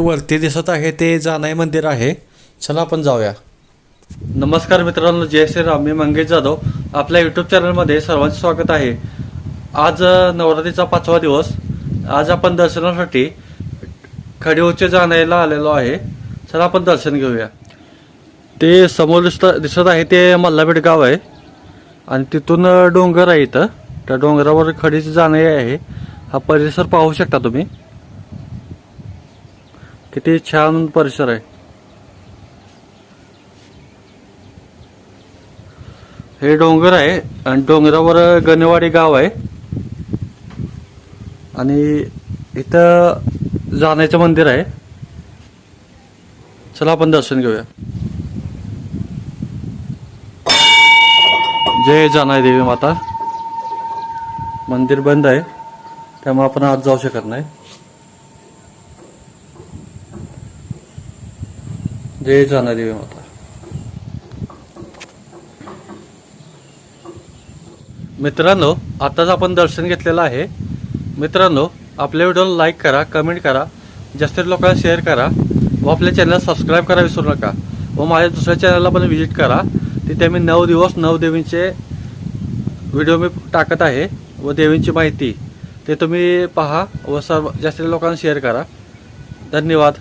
वरती दिसत आहे ते जानाई मंदिर आहे. चला आपण जाऊया. नमस्कार मित्रांनो जय श्रीराम. मी मंगेश जाधव. आपल्या युट्यूब चॅनलमध्ये सर्वांचे स्वागत आहे. आज नवरात्रीचा पाचवा दिवस. आज आपण दर्शनासाठी खडीवचे जाण्याला आलेलो आहे. चला आपण दर्शन घेऊया. ते समोर दिसत दिसत आहे ते मल्लापेठ गाव आहे. आणि तिथून डोंगर आहे इथं. त्या डोंगरावर खडीची जाणे आहे. हा परिसर पाहू शकता तुम्ही. किती छान परिसर आहे. हे डोंगर आहे आणि डोंगरावर गणेवाडी गाव आहे. आणि इथं जाण्याचं मंदिर आहे. चला आपण दर्शन घेऊया. जय जानाई देवी माता. मंदिर बंद आहे. त्यामुळे आपण आज जाऊ शकत नाही. जय देवी माता। मित्रांनो आताच आपण दर्शन घेतलेलं आहे. मित्रांनो आपल्या व्हिडिओला लाईक करा कमेंट करा जास्तीत लोकांना शेअर करा व आपल्या चॅनलला सबस्क्राईब करा विसरू नका व माझ्या दुसऱ्या चॅनलला पण व्हिजिट करा. तिथे मी नऊ दिवस नऊ देवींचे व्हिडिओ मी टाकत आहे व देवींची माहिती. ते तुम्ही पहा व सर्व जास्तीत लोकांना शेअर करा. धन्यवाद.